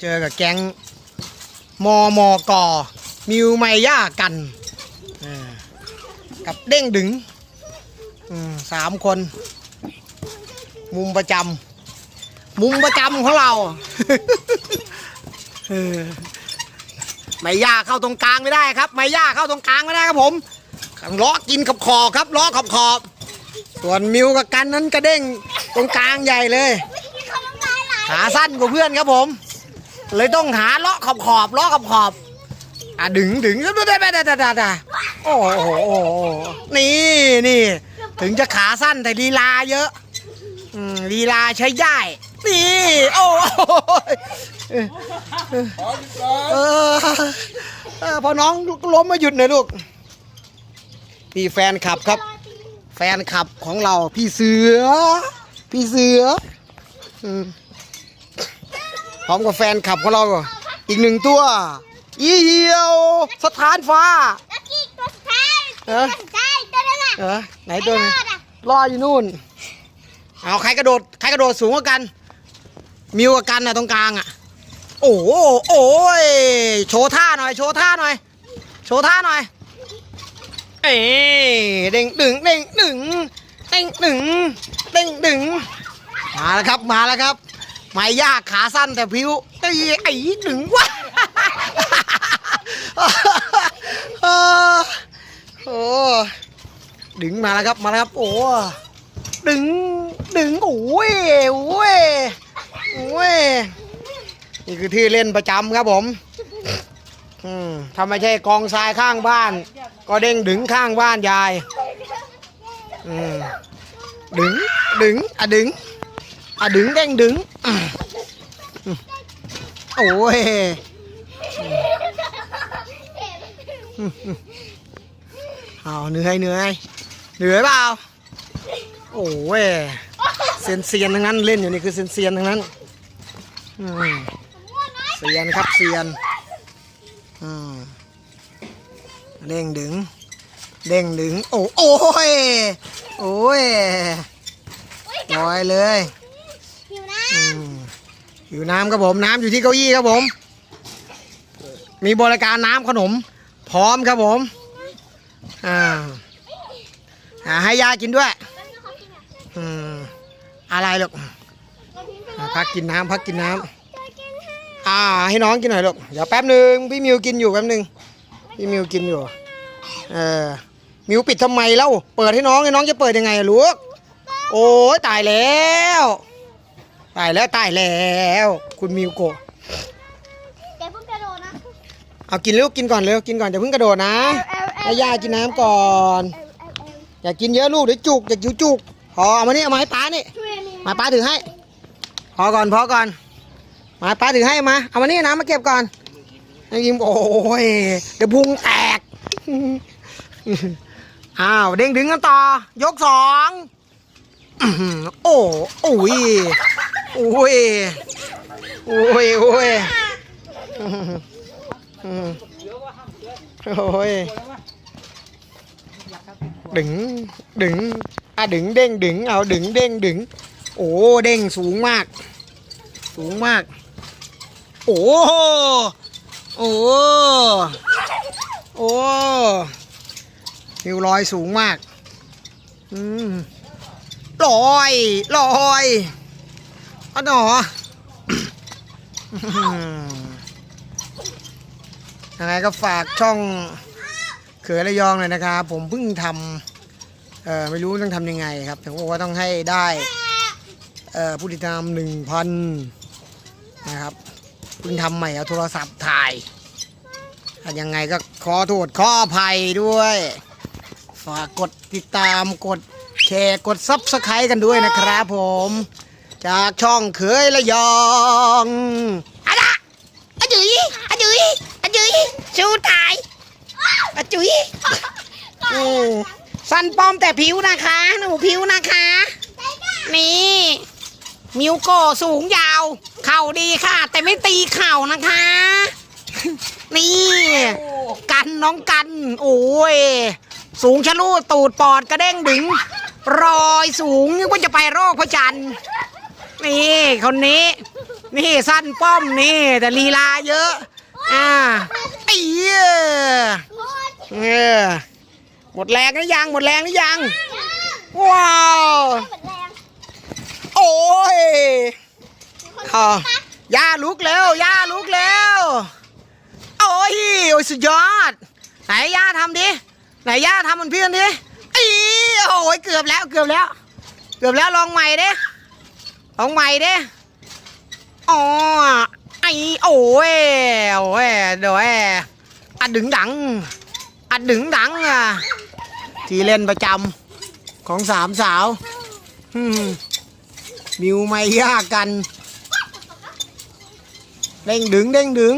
เจอกับแก๊งมอมอกอมิวไมย่ากันอ่ากับเด้งดึงอืมสามคน มุมประจำมุมประจำของเราเออไม่ย่าเข้าตรงกลางไม่ได้ครับ ไม่ย่าเข้าตรงกลางไม่ได้ครับผมล้อกินขับขอบครับล้อขับขอบส่วนมิวกับกันนั้นกระเด้งตรงกลางใหญ่เลยขาสั้นกว่าเพื่อนครับผม เลยต้องหาเลาะขอบขอบเลาะขอบขอบอะดึงดึงได้ได้ได้ได้ได้โอ้โหโอ้โหนี่นี่ถึงจะขาสั้นแต่ลีลาเยอะลีลาใช้ได้นี่โอ้โหพอน้องล้มมาหยุดหน่อยลูกพี่แฟนคลับครับ แฟนคลับของเราพี่เสือ พี่เสือ อืม ร้อมกับแฟนคลับของเราอีกหนึ่งตัวอีเหียวสถานฟ้าแล้วกี้ตัวสุดท้ายเออตัวสุดท้ายตัวนั้นอะเออไหนตัวนึงรอดอะรออยู่นู่นเอาใครกระโดดใครกระโดดสูงกว่ากัน มิวกับกันน่ะตรงกลางอะโอ้โหโอ้ยโชว์ท่าหน่อย โชว์ท่าหน่อย โชว์ท่าหน่อย เอ้ยเด้งดึงเด้งดึงเด้งดึงเด้งดึงมาแล้วครับมาแล้วครับ ไม่ยากขาสั้นแต่ผิวไอ้ไอ้ดึงวะเออโอ้ดึงมาแล้วครับมาแล้วครับโอ้ดึงดึงโอ้ยโอ้ยโอ้ยนี่คือที่เล่นประจำครับผมอืมถ้าไม่ใช่กองทรายข้างบ้าน ก็เด้งดึงข้างบ้านยายอืมดึงดึงอะดึง อะดึงเด้งดึงโอ้ยเอาเหนื่อยเหนื่อยเหนื่อยเปล่าโอ้ยเซียนเซียนทั้งนั้นเล่นอยู่นี่คือเซียนเซียนทั้งนั้นเซียนครับเซียนเด้งดึงเด้งดึงโอ้โอ้ยโอ้ยลอยเลย หิวนะอืมอยู่น้ำครับผมน้ำอยู่ที่เก้าอี้ครับผม มีบริการน้ำขนม พร้อมครับผมอ่าให้ยากินด้วยอืมอะไรลูกพักกินน้ำพักกินน้ำอ่าให้น้องกินหน่อยลูกเดี๋ยวแป๊บหนึ่งพี่มิวกินอยู่แป๊บหนึ่งพี่มิวกินอยู่เออมิวปิดทำไมเล่าเปิดให้น้องให้น้องจะเปิดยังไงลูกโอ้ยตายแล้ว ตายแล้วตายแล้ว คุณมิวโกะแกเพิ่งกระโดดนะเอากินเร็วกินก่อนเร็วกินก่อนอย่าเพิ่งกระโดดนะให้ย่ากินน้ำก่อนเอวเอวเอวอย่ากินเยอะลูกเดี๋ยวจุกอย่าจุกจุกพอเอามานี่เอามาให้ป้านี่ช่วยอันนี้มาป้าถือให้ พอก่อนพอก่อน มาป้าถือให้มา เอามานี่นะมาเก็บก่อนให้ยิ้มโอ้ยเดี๋ยวพุงแตกอ้าวเด้งดึงกันต่อ ยกสองอื้อหือโอ้โอ้ยโอ้ยโอ้ยโอ้ยอื้อหืออื้อโอ้ยดึงดึงอะดึงเด้งดึงเอาดึงเด้งดึง โอ้เด้งสูงมาก สูงมาก โอ้โอ้โอ้ฮิวลอยสูงมาก อืมลอยลอย อ๋อหนอยังไงก็ฝากช่องเขือระยองหน่อยนะครับ ผมเพิ่งทำเออไม่รู้ต้องทำยังไงครับถึงบอกว่าต้องให้ได้เออผู้ติดตามหนึ่งพันนะครับเพิ่งทำใหม่เอาโทรศัพท์ถ่ายยังไงก็ขอโทษขออภัยด้วย ฝากกดติดตามกดแชร์กดซับสไครต์กันด้วยนะครับผม จากช่องเคยระยองอะดะอะจุยอะจุยอะจุยชูตายอะจุยอืมสั้นปลอมแต่ผิวนะคะ หนูผิวนะคะ นี่ มิวโกสูงยาว เข่าดีค่ะ แต่ไม่ตีเข่านะคะ นี่ กันน้องกัน โอ้ย สูงชะลูดตูดปอดกระเด้งดึงรอยสูงนึกว่าจะไปโรคพระจันทร์ นี่คนนี้ นี่สั้นป้อมนี่ แต่ลีลาเยอะ อ่าไอ้เหี้ยโอ้ยเออหมดแรงหรือยัง หมดแรงหรือยัง ว้าวเหมือนแรงโอ้ยอ่าย่าลุกเร็วย่าลุกเร็ว โอ้ยโอ้ยสุดยอด ไหนย่าทำดิ ไหนย่าทำเหมันเพื่อนดิอีโอ้ยเกือบแล้วเกือบแล้ว เกือบแล้วลองใหม่ดิ ของใหม่ดิอ๋อไอโอ้ยโอ้ยเดี๋ยวอัดดึงดัง อัดดึงดังอะที่เล่นประจำของสามสาวมิวไม่ยากกัน เด้งดึงเด้งดึง